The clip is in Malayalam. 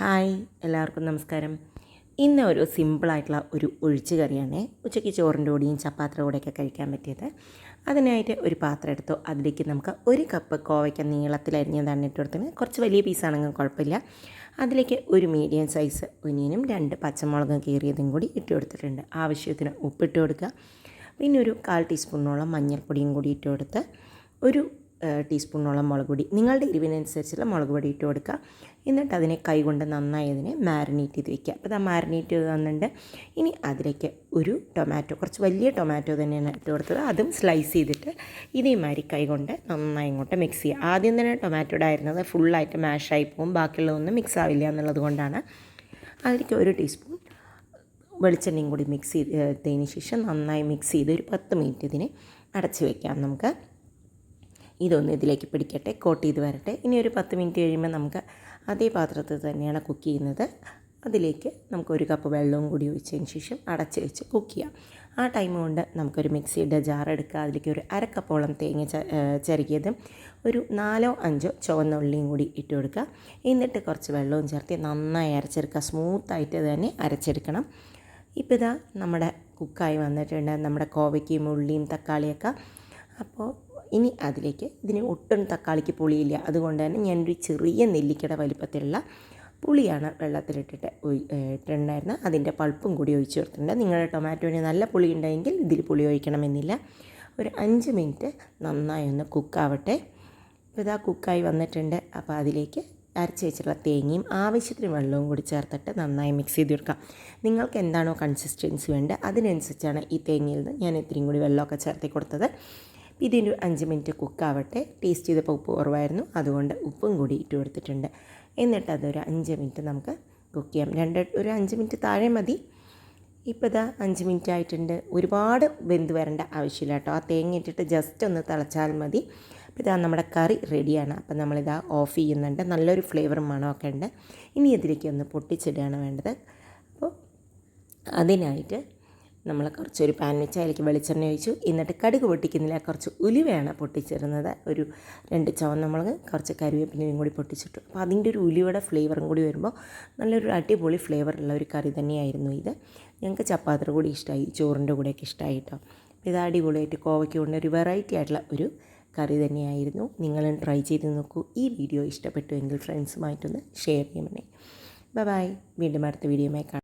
ഹായ് എല്ലാവർക്കും നമസ്കാരം. ഇന്ന് ഒരു സിമ്പിളായിട്ടുള്ള ഒരു ഒഴിച്ച് കറിയാണ്. ഉച്ചയ്ക്ക് ചോറിന്റെ കൂടെയും ചപ്പാത്തിയുടെ കൂടെയൊക്കെ കഴിക്കാൻ പറ്റിയത്. അതിനായിട്ട് ഒരു പാത്രം എടുത്തു. അതിലേക്ക് നമുക്ക് ഒരു കപ്പ് കോവയ്ക്ക നീളത്തിലരിഞ്ഞതാണ് ഇട്ട് കൊടുത്തത്. കുറച്ച് വലിയ പീസാണെങ്കിൽ കുഴപ്പമില്ല. അതിലേക്ക് ഒരു മീഡിയം സൈസ് ഒനിയനും രണ്ട് പച്ചമുളകും കീറിയതും കൂടി ഇട്ട് കൊടുത്തിട്ടുണ്ട്. ആവശ്യത്തിന് ഉപ്പിട്ട് കൊടുക്കുക. പിന്നെ ഒരു കാൽ ടീസ്പൂണോളം മഞ്ഞൾപ്പൊടിയും കൂടി ഇട്ട് കൊടുത്ത് ഒരു ടീസ്പൂണോളം മുളക് പൊടി. നിങ്ങളുടെ എരിവിനനുസരിച്ചുള്ള മുളക് പൊടി ഇട്ട് കൊടുക്കുക. എന്നിട്ട് അതിനെ കൈകൊണ്ട് നന്നായി അതിനെ മാരിനേറ്റ് ചെയ്ത് വെക്കുക. അപ്പോൾ ആ മാരിനേറ്റ് ചെയ്ത് തന്നിട്ട് ഇനി അതിലേക്ക് ഒരു ടൊമാറ്റോ കുറച്ച് വലിയ ടൊമാറ്റോ തന്നെയാണ് ഇട്ട് കൊടുത്തത്. അതും സ്ലൈസ് ചെയ്തിട്ട് ഇതേമാതിരി കൈകൊണ്ട് നന്നായി ഇങ്ങോട്ട് മിക്സ് ചെയ്യുക. ആദ്യം തന്നെ ടൊമാറ്റോയുടെ ആയിരുന്നത് ഫുള്ളായിട്ട് മാഷായി പോകും. ബാക്കിയുള്ളതൊന്നും മിക്സ് ആവില്ല എന്നുള്ളത് കൊണ്ടാണ്. അതിലേക്ക് ഒരു ടീസ്പൂൺ വെളിച്ചെണ്ണയും കൂടി മിക്സ് ചെയ്തതിന് ശേഷം നന്നായി മിക്സ് ചെയ്ത് ഒരു പത്ത് മിനിറ്റ് ഇതിനെ അടച്ച് വയ്ക്കാം നമുക്ക്. ഇതൊന്ന് ഇതിലേക്ക് പിടിക്കട്ടെ കോട്ട് ചെയ്ത് വരട്ടെ. ഇനി ഒരു പത്ത് മിനിറ്റ് കഴിയുമ്പോൾ നമുക്ക് അതേ പാത്രത്തിൽ തന്നെയാണ് കുക്ക് ചെയ്യുന്നത്. അതിലേക്ക് നമുക്ക് ഒരു കപ്പ് വെള്ളവും കൂടി ഒഴിച്ചതിന് ശേഷം അടച്ച് വെച്ച് കുക്ക് ചെയ്യാം. ആ ടൈം കൊണ്ട് നമുക്കൊരു മിക്സിയുടെ ജാർ എടുക്കുക. അതിലേക്ക് ഒരു അരക്കപ്പോളം തേങ്ങ ചിരകിയതും ഒരു നാലോ അഞ്ചോ ചുവന്ന ഉള്ളിയും കൂടി ഇട്ട് കൊടുക്കുക. എന്നിട്ട് കുറച്ച് വെള്ളവും ചേർത്ത് നന്നായി അരച്ചെടുക്കുക. സ്മൂത്തായിട്ട് തന്നെ അരച്ചെടുക്കണം. ഇപ്പോൾ ഇതാ നമ്മുടെ കുക്കായി വന്നിട്ടുണ്ട്. നമ്മുടെ കോവയ്ക്കയും ഉള്ളിയും തക്കാളിയൊക്കെ. അപ്പോൾ ഇനി അതിലേക്ക് ഇതിന് ഒട്ടും തക്കാളിക്ക് പുളിയില്ല. അതുകൊണ്ട് തന്നെ ഞാനൊരു ചെറിയ നെല്ലിക്കട വലിപ്പത്തിലുള്ള പുളിയാണ് വെള്ളത്തിലിട്ടിട്ട് ഇട്ടിട്ടുണ്ടായിരുന്നത്. അതിന്റെ പൾപ്പും കൂടി ഒഴിച്ചു കൊടുത്തിട്ടുണ്ട്. നിങ്ങളുടെ ടൊമാറ്റോന് നല്ല പുളി ഉണ്ടെങ്കിൽ ഇതിൽ പുളി ഒഴിക്കണമെന്നില്ല. ഒരു അഞ്ച് മിനിറ്റ് നന്നായി ഒന്ന് കുക്കാവട്ടെ. ഇപ്പോൾ ഇതാ കുക്കായി വന്നിട്ടുണ്ട്. അപ്പോൾ അതിലേക്ക് അരച്ച് വെച്ചിട്ടുള്ള തേങ്ങയും ആവശ്യത്തിന് വെള്ളവും കൂടി ചേർത്തിട്ട് നന്നായി മിക്സ് ചെയ്ത് കൊടുക്കാം. നിങ്ങൾക്ക് എന്താണോ കൺസിസ്റ്റൻസി വേണ്ടത് അതിനനുസരിച്ചാണ് ഈ തേങ്ങയിൽ നിന്ന് ഞാൻ ഇത്രയും കൂടി വെള്ളമൊക്കെ ചേർത്തി കൊടുത്തത്. ഇതിന് അഞ്ച് മിനിറ്റ് കുക്കാവട്ടെ. ടേസ്റ്റ് ചെയ്തപ്പോൾ ഉപ്പ് കുറവായിരുന്നു. അതുകൊണ്ട് ഉപ്പും കൂടി ഇട്ട് കൊടുത്തിട്ടുണ്ട്. എന്നിട്ട് അതൊരു അഞ്ച് മിനിറ്റ് നമുക്ക് കുക്ക് ചെയ്യാം. രണ്ട് ഒരു അഞ്ച് മിനിറ്റ് താഴെ മതി. ഇപ്പോൾ ഇതാ അഞ്ച് മിനിറ്റ് ആയിട്ടുണ്ട്. ഒരുപാട് വെന്ത് വരേണ്ട ആവശ്യമില്ല കേട്ടോ. ആ തേങ്ങ ഇട്ടിട്ട് ജസ്റ്റ് ഒന്ന് തിളച്ചാൽ മതി. അപ്പോൾ ഇതാ നമ്മുടെ കറി റെഡിയാണ് അപ്പോൾ നമ്മളിതാ ഓഫ് ചെയ്യുന്നുണ്ട്. നല്ലൊരു ഫ്ലേവറും മണമൊക്കെ ഉണ്ട്. ഇനി ഇതിലേക്ക് ഒന്ന് പൊട്ടിച്ചിടുകയാണ് വേണ്ടത്. അപ്പോൾ അതിനായിട്ട് നമ്മൾ കുറച്ചൊരു പാൻ വെച്ച് അതിലേക്ക് വെളിച്ചെണ്ണ ഒഴിച്ചു. എന്നിട്ട് കടുക് പൊട്ടിക്കുന്നില്ല കുറച്ച് ഉലുവയാണ് പൊട്ടിച്ചിരുന്നത്. ഒരു രണ്ട് ചുവന്ന മുളക് കുറച്ച് കറിവേപ്പിലയും കൂടി പൊട്ടിച്ചിട്ടു. അപ്പോൾ അതിന്റെ ഒരു ഉലുവയുടെ ഫ്ലേവറും കൂടി വരുമ്പോൾ നല്ലൊരു അടിപൊളി ഫ്ലേവറുള്ള ഒരു കറി തന്നെയായിരുന്നു ഇത്. ഞങ്ങൾക്ക് ചപ്പാത്തിയുടെ കൂടി ഇഷ്ടമായി ചോറിന്റെ കൂടെയൊക്കെ ഇഷ്ടമായി കേട്ടോ ഇത് അടിപൊളിയായിട്ട് കോവയ്ക്ക് കൊണ്ട് ഒരു വെറൈറ്റി ആയിട്ടുള്ള ഒരു കറി തന്നെയായിരുന്നു. നിങ്ങളും ട്രൈ ചെയ്ത് നോക്കൂ. ഈ വീഡിയോ ഇഷ്ടപ്പെട്ടു ഇഷ്ടപ്പെട്ടുവെങ്കിൽ ഫ്രണ്ട്സുമായിട്ടൊന്ന് ഷെയർ ചെയ്യണേ ബൈ വീണ്ടും അടുത്ത വീഡിയോയുമായി കാണാം.